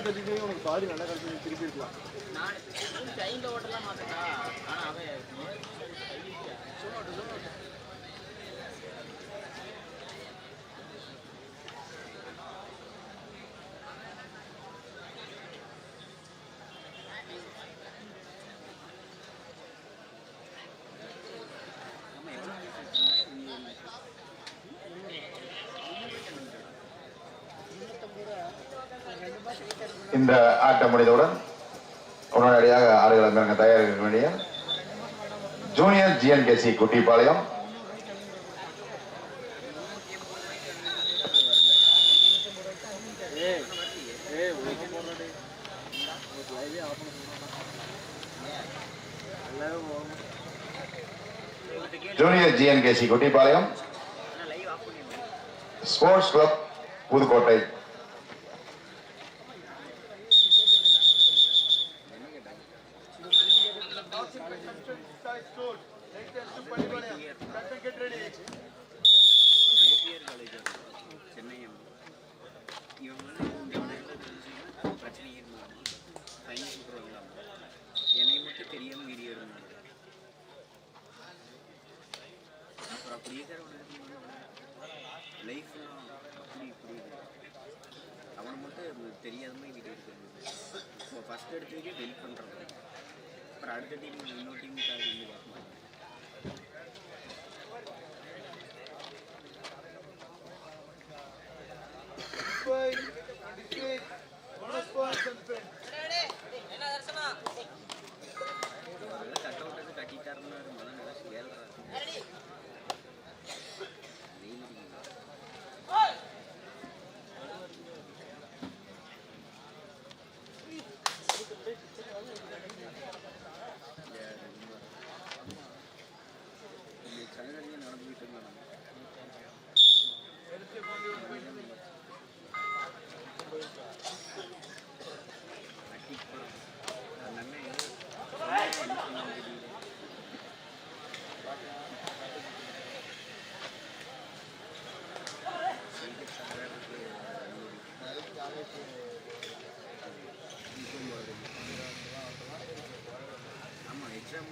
கையை தட்டிட்டு உனக்கு பாதி நல்லா கழிச்சு திருப்பி இருக்கலாம் நான் டைம்ல ஓட்டலாம் மாட்டேன் ஆனா அவன் இந்த ஆட்டம் முடிந்தவுடன் உடனடியாக ஆறுகளை இறங்க தயாரிக்க வேண்டிய junior GNKC Kuttipalayam. Junior GNKC Kuttipalayam. Sports club Pudukkottai. இப்போ ஃபஸ்ட் எடுத்ததுக்கே வெயிட் பண்ணுறாங்க அப்புறம் அடுத்த டீம் இன்னொரு டீமுக்காக வந்து பார்க்க மாட்டேன் அதெல்லாம் அனுமதி. ஆமா எக்ஸாம்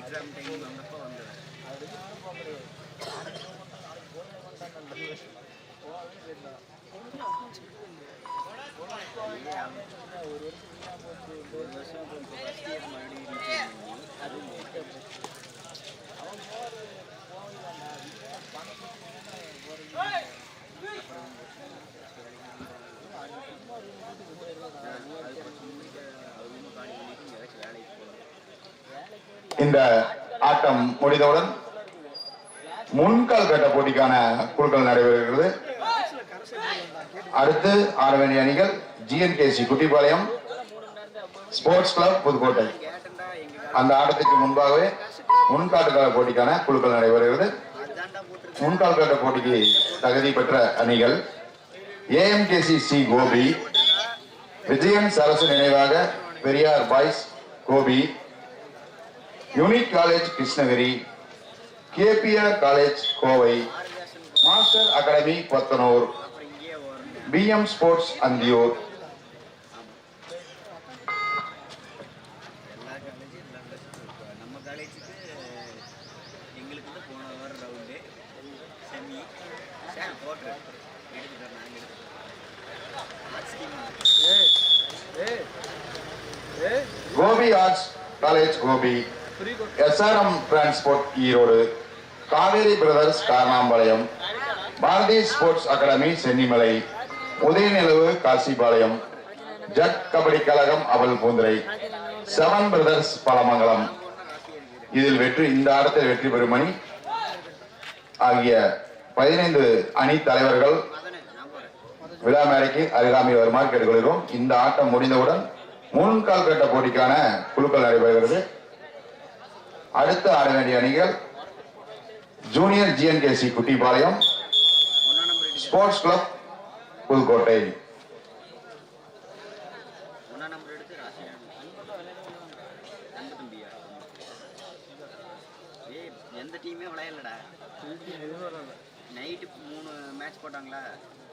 எக்ஸாம் டைம் வந்தப்போ வந்தேன் ஒரு வருஷம் அப்புறம் இப்போ ஃபஸ்ட் இயர் மறுபடியும் reach பண்ணி, அதுவும் அது இந்த ஆட்டம் முடிந்தவுடன் முன்கால் கட்ட போட்டிக்கான குழுக்கள் நடைபெறுகிறது. அடுத்து ஆட வேண்டிய அணிகள் GNKC Kuttipalayam sports club Pudukkottai. அந்த ஆட்டத்துக்கு முன்பாகவே முன்காட்டுக்கால போட்டிக்கான குழுக்கள் நடைபெறுகிறது. முன்கால் கட்ட போட்டிக்கு தகுதி பெற்ற அணிகள் ஏஎம்கேசி சி. கோபி விஜயன் சரசு நினைவாக Periyar boys Gobi unique college Krishnagiri KPR college Kovai master academy Kothanur அப்புறம் இங்கேயே வரும் பிஎம் ஸ்போர்ட்ஸ் அந்தியூர் எல்லா காலேஜும் எல்லா காலேஜும் நம்ம காலேஜுக்கு எங்களுக்கு வந்து போன வாரம் ரவுண்டு செமி சார் போட்டு எடுத்துட்டோம் நாங்கள் எடுத்துட்டோம் ஆர்ட்ஸ் டீம் ஏய் ஏய் ஏய் Gobi arts college Gobi free code SRM transport Erode Kaveri brothers Karanampalayam Bharathi sports academy Chennimalai Udhayanilavu Kasipalayam Z kabaddi கழகம் அவல் பூந்துரை செவன் பிரதர்ஸ் பழமங்கலம் இதில் வெற்றி இந்த ஆட்டத்தில் வெற்றி பெறுமணி ஆகிய பதினைந்து அணி தலைவர்கள். விழா மேடைக்கு அருகாமை வருமாறு கேட்டுக்கொள்கிறோம். இந்த ஆட்டம் முடிந்தவுடன் முன்கால் கட்ட போட்டிக்கான குழுக்கள் நடைபெறுகிறது. அடுத்த ஆட வேண்டிய அணிகள் ஜூனியர் ஜிஎன்கேசி குட்டிப்பாளையம் ஒன்றாம் நம்பர் எடுத்து ஸ்போர்ட்ஸ் கிளப் புதுக்கோட்டை ஒன்றாம் நம்பர் எடுத்து ராசியா எந்த டீமே விளையாடலடா? எதுவும் நைட்டு மூணு மேட்ச் போட்டாங்களா?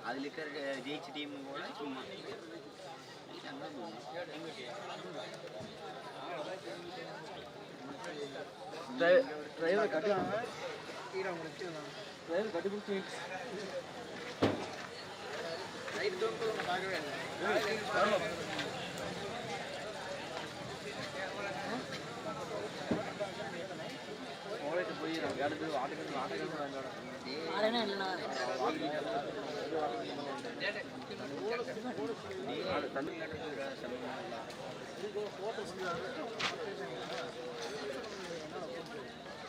அதில் இருக்கிற ஜெயிச்ச டீம் கூட சும்மா அங்கே டிரைவர் கட்டுவாங்க டிரைவர் கட்டி பிடிச்சி நைட் அடுத்து ஆட்டுக்கு ஆட்டுக்கு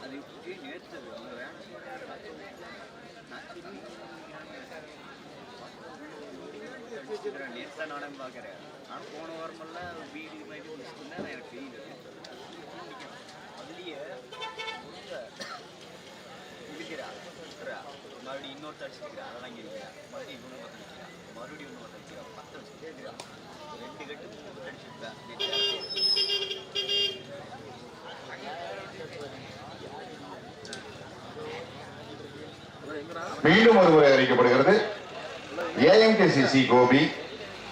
அது இப்படியே நேற்று அவங்க வேணும் நேற்று தான் நானும் பார்க்குறேன் ஆனால் போன வாரமெல்லாம் வீடு இது மாதிரி முடிச்சுட்டு தான் எனக்கு தெரியல அதுலேயே இருக்கிறா இருக்கிறா மறுபடியும் இன்னொருத்த அடிச்சிருக்கிறா அதெல்லாம் இங்கே இருக்கிறா மறுபடியும் இன்னொரு பத்து அடிக்கிறா மறுபடியும் இன்னொரு அடிக்கிறா பத்து அடிச்சுட்டே இருக்கிறா ரெண்டு கட்டு மூணு கட்டு அடிச்சிருக்கா மீண்டும் ஒருமுறை அறிவிக்கப்படுகிறது. ஏஎம்கேசிசி கோபி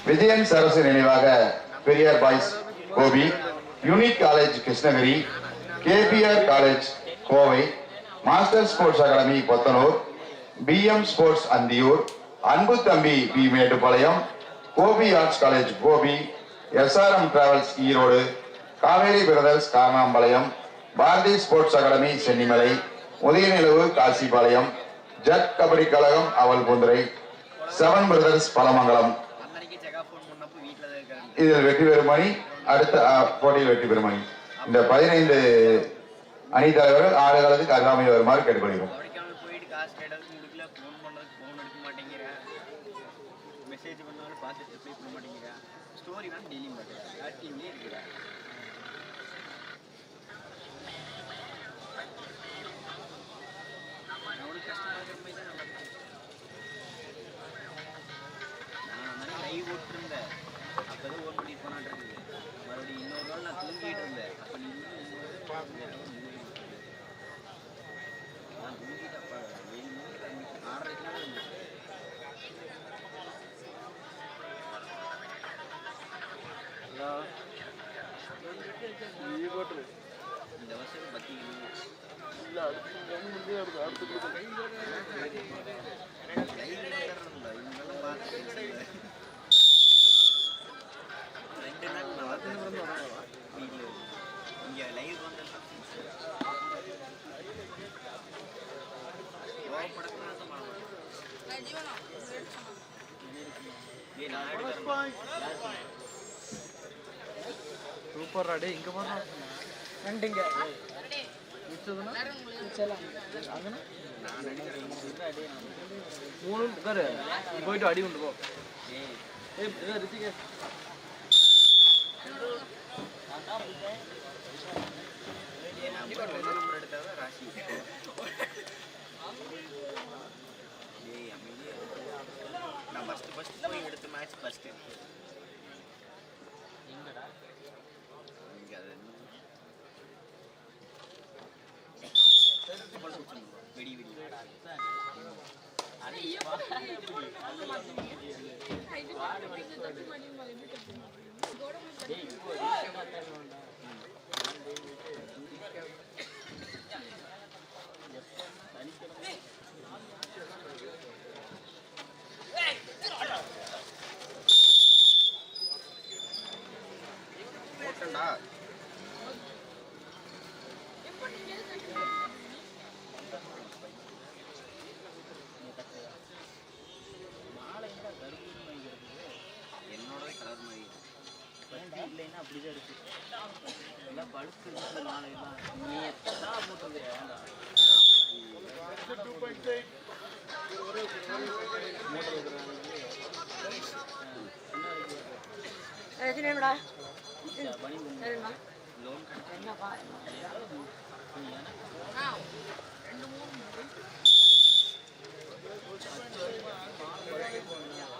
விஜயன் சரசு நினைவாக Periyar boys Gobi unique college Krishnagiri KPR college Kovai master sports academy Kothanur BM sports Anthiyur Anbu Thambi B Mettupalayam Gobi arts college Gobi SRM travels Erode Kaveri brothers Karanampalayam Bharathi sports academy Chennimalai Udhayanilavu Kasipalayam Z kabaddi கழகம் Avalpoondurai seven brothers Palamangalam இதில் வெற்றி பெறும் அணி அடுத்த போட்டியில் வெற்றி பெறும் அணி இந்த பதினைந்து அணி தலைவர்கள் ஆறு காலத்துக்கு அருகாமையில் வருமாறு கேட்டுக்கொள்கிறோம். மெசேஜ் பண்ணாலும் பார்த்துட்டு ரிப்ளை பண்ண மாட்டேங்கிறேன் ஸ்டோரி வேணும் டெய்லியும் பார்க்குறேன் ഈ ബോട്ടിൽ ദിവസം പറ്റി ഇല്ല അടുത്ത இங்கே சூப்பர் டே இங்கே போடுறா ரெண்டுங்க. மிச்சதுன்னா அங்கண்ணா நான் எடுக்கிறேன் மூணு உட்காரு. நீ போயிட்டு அடி உண்டு போ. ஏய். ஏய் ரித்திகே. நான் நான் ஃபஸ்ட்டு ஃபஸ்ட்டு போய் எடுத்த மேட்ச் ஃபஸ்ட்டு இங்கே அது என்ன? வெடி வெடி போட்டேன்டா இருக்கு. இல்லைன்னா அப்படிதான் இருக்கு. எல்லாம் பழுத்து இருக்கு மாலையெல்லாம் நீ எத்தனை போட்டது லோன் கிடைச்சா என்னப்பா? போகிறதுக்கு முன்னாடி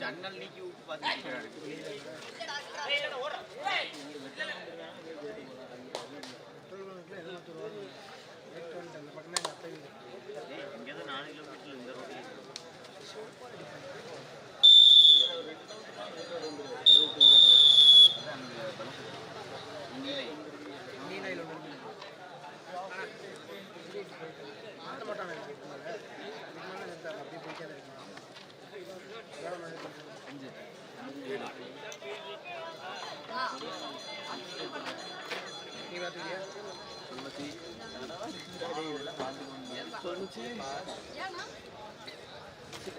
ஜன்னல் நீக்கி விட்டு நாலு கிலோமீட்டர்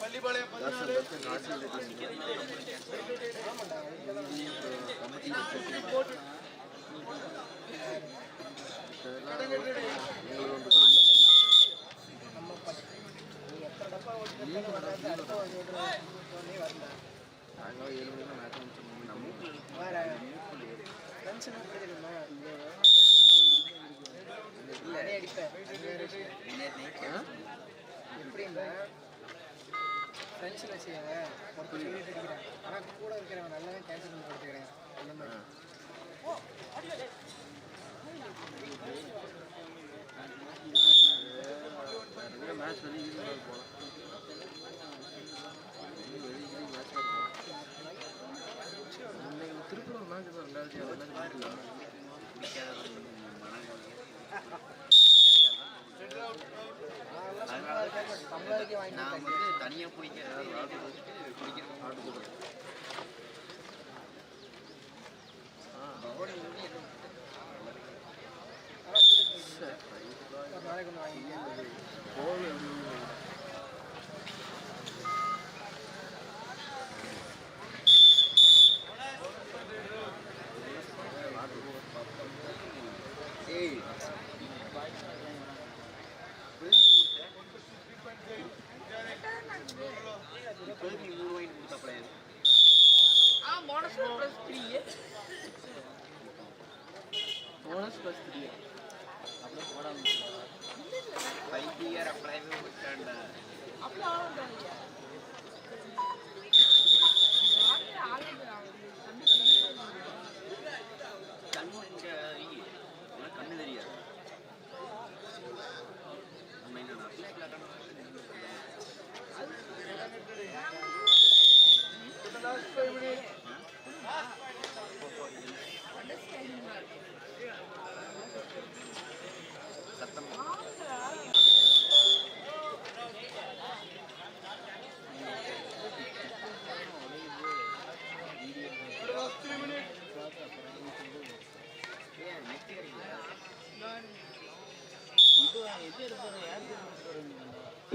போயிட்டு நம்மளோட போய் வண்டி அங்கே போய் எப்படின்னா ஃப்ரெண்ட்ஸில் செய்வேன் ஒருத்தர் சொல்லிட்டு இருக்கிறேன் ஆனால் கூட இருக்கிறவன் நல்லவன் கேன்சல் பண்ணி கொடுத்துக்கிறேன் அந்த மாதிரி ஒரு நாளைக்கு ஒன்று வாங்கிக்கிறேன் ஏய்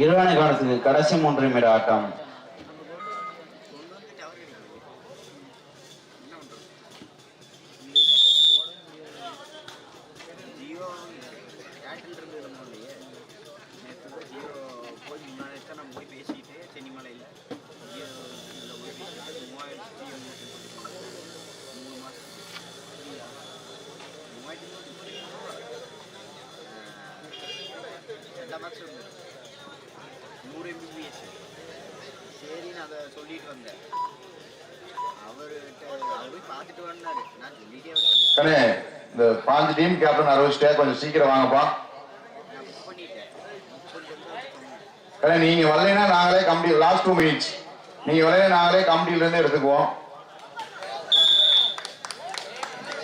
இருவனை காலத்துக்கு கடைசி மூன்று நிமிட ஆட்டம். சொல்லிட்டே வந்தேன். கண்ணே இந்த பாஞ்சு டீம் கேப்டன் அறிவிச்சிட்டே கொஞ்சம் சீக்கிரம் வாங்கப்பா. கண்ணே நீங்க வரலைன்னா நாங்களே கம்பெனி லாஸ்ட் டூ மினிட்ஸ் நீங்க வரலைன்னா நாங்களே கம்பெனில இருந்து எடுத்துக்குவோம்.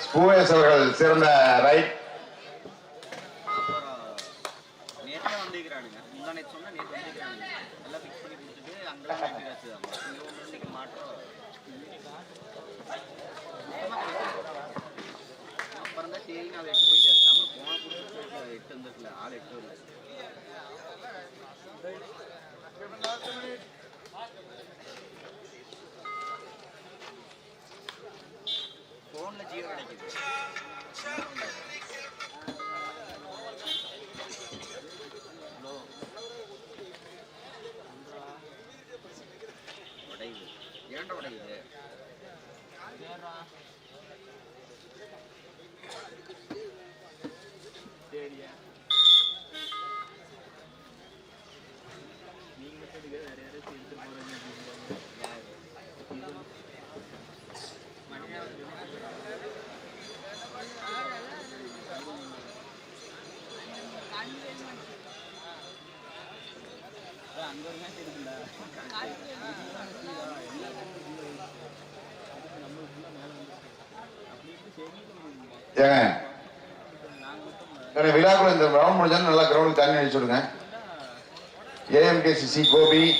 ஸ்பூவேஸ் அவர்கள் சிறந்த ரைட் நேற்றே சொன்னா பண்ணி அப்புறம் தான் சரி நான் எட்டு போயிட்டு தமிழ் போன கொடுத்து எட்டு வந்துருக்குல்ல ஆள் எட்டு வரல ஏங்க. விழாக்குள்ள இந்த ரவுண்ட் முடிஞ்சாலும் நல்லா கிரவுண்டுக்கு தண்ணி அடிச்சு விடுங்க. ஏஎம்கேசிசி கோபி.